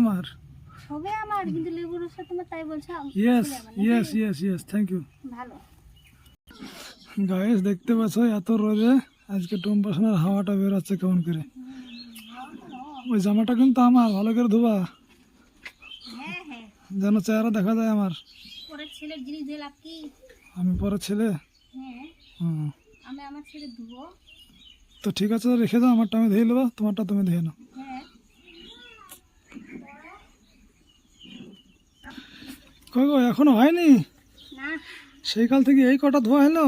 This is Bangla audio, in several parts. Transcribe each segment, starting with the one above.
আমার। হবে আমার কিন্তু লেবু রসটা তোমার তাই বলছো yes? Yes yes yes thank you ভালো। গায়েস দেখতে পাচ্ছ এত রোদে আজকে টম্পাসনের হাওয়াটা বেরোচ্ছে কেমন করে? ওই জামাটা কিন্তু আমার ভালো করে ধোবা। হ্যাঁ হ্যাঁ। যেন চেহারা দেখা যায় আমার। আমি পরে ছেলে? হ্যাঁ। হুম। আমি আমার ছেলে ধুবো। তো ঠিক আছে রেখে দাও আমারটা আমি ধুয়ে নেব তোমারটা তুমি ধুয়ে নাও। কই গো এখনও হয়নি? না। সেই কাল থেকে এই কটা ধোয়া হলো?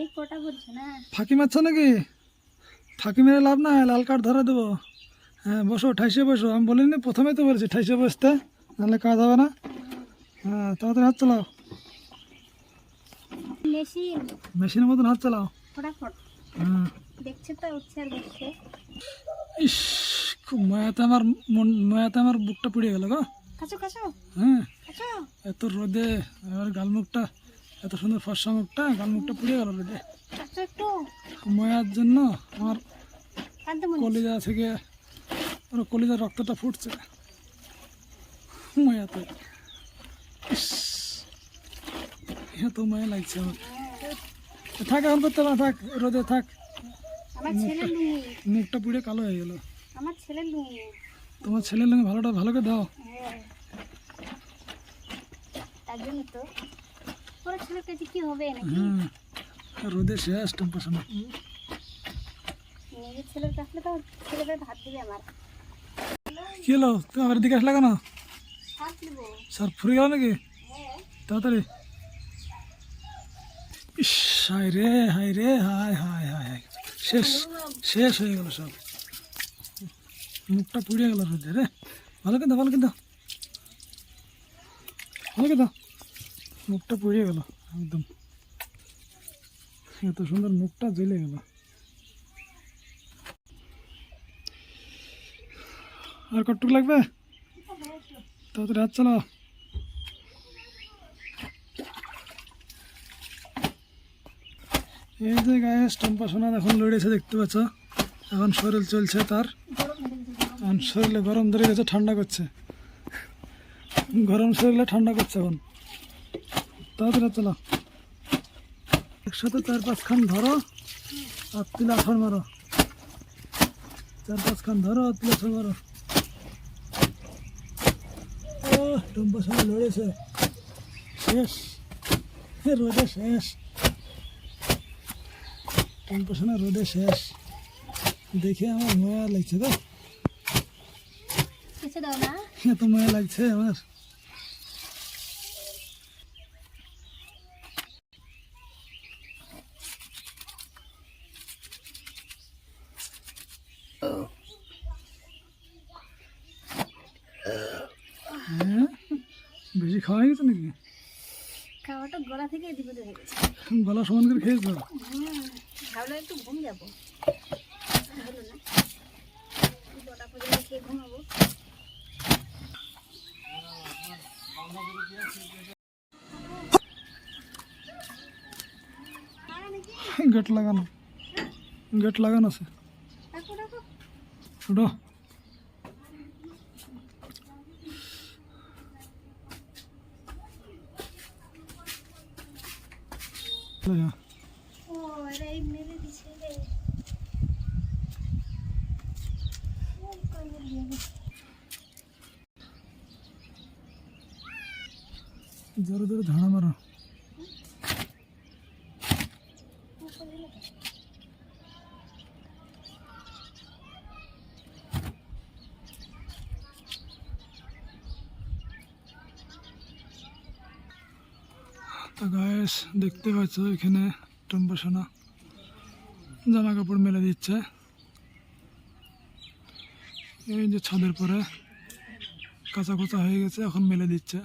এই কটা বলছো না। ফাঁকি মারছ নাকি? ফাঁকি মেরে লাভ নাই লাল কার্ড ধরে দেবো। হ্যাঁ বসো ঠাইসে বসো। আমি বলিনি প্রথমেই তো বলেছি ঠাইসে বসতে নাহলে কাজ হবে না। হ্যাঁ তাড়াতাড়ি হাত চালাও। মেশিনের মতন হাত চালাও। হ্যাঁ। দেখছে তো ইস খুব মায়াতে আমার মন মায়াতে আমার বুকটা পুড়ে গেল গো। কাছো কাছো। হ্যাঁ। এত রোদে আমার গালমুখটা এত সুন্দর ফর্সা মুখটা গালমুখটা পুড়ে গেল রোদে। ময়ার জন্য আমার কলিজা থেকে ওর কলিজার রক্তটা ফুটছে। ময়াতে। এত মায়া লাগছে আমার। থাক এখন করতে না থাক রোদে থাক। মুখটা পুড়ে কালো হয়ে গেল। আমার ছেলের লুঙ্গি। তোমার ছেলের লঙ্গে ভালোটা ভালো করে দাও। হ্যাঁ। তার জন্য তো। পরে ছেলের কাছে কি হবে নাকি? রোদে শেষ টেম্পারেচার নিজের ছেলের কাছে তো ছেলেদের ভাত দিবে আমার। কি হলো? তুমি আমার দিকে আসলে কেন? স্যার ফুরে গেল নাকি? হ্যাঁ। তাড়াতাড়ি। ইস হাই রে হাই রে হাই হাই হাই হাই শেষ শেষ হয়ে গেল সব। মুখটা পুড়িয়ে গেল রোদে রে। ভালো কিন্তু ভালো কিন্তু। ভালো কিন্তু মুখটা পুড়িয়ে গেল, একদম। এত সুন্দর মুখটা জ্বলে গেল। আর কটুক লাগবে? তাড়াতাড়ি হাত চালাও। এই যে গায়ে স্টম্পা সোনা এখন লড়েছে, দেখতে পাচ্ছ? এখন শরীর চলছে তার। এখন শরীরে গরম ধরে গেছে, ঠান্ডা করছে। গরম শরীরে ঠান্ডা করছে এখন। তাড়াতাড়ি চলো। একসাথে চার পাঁচখান ধরো, আর তিল আঠর মারো। চার পাঁচখান ধরো, আর তিল আঠর মারো। ও টম্পা সোনা লড়েছে। শেষ। রোদে শেষ। টম্পোশনে রোদে শেষ। দেখে আমার মায়া লাগছে তো। দাও না। এত মায়া লাগছে আমার। হ্যাঁ? বেশি খাওয়া হয়ে গেছে নাকি? খাওয়াটা গলা থেকে এদিক ওদিক হয়ে গেছে। গলা সমান করে খেয়েছো? হুম ভাবলাম একটু ঘুম যাব। হলো না। গোটা পর্যন্ত খেয়ে ঘুমাবো। গেট লাগানো গেট লাগানো আছে রাখো রাখো ছোটো লাগা। ও আরে এই মেরে দিছে রে ও, কাজে দিয়ে দিছে। জোরে জোরে ধাড়া মারো তো গায়েস দেখতে পাচ্ছ এখানে টম্বাসনা জামা কাপড় মেলে দিচ্ছে। এই যে ছাদের পরে কাঁচা কোচা হয়ে গেছে, এখন মেলে দিচ্ছে।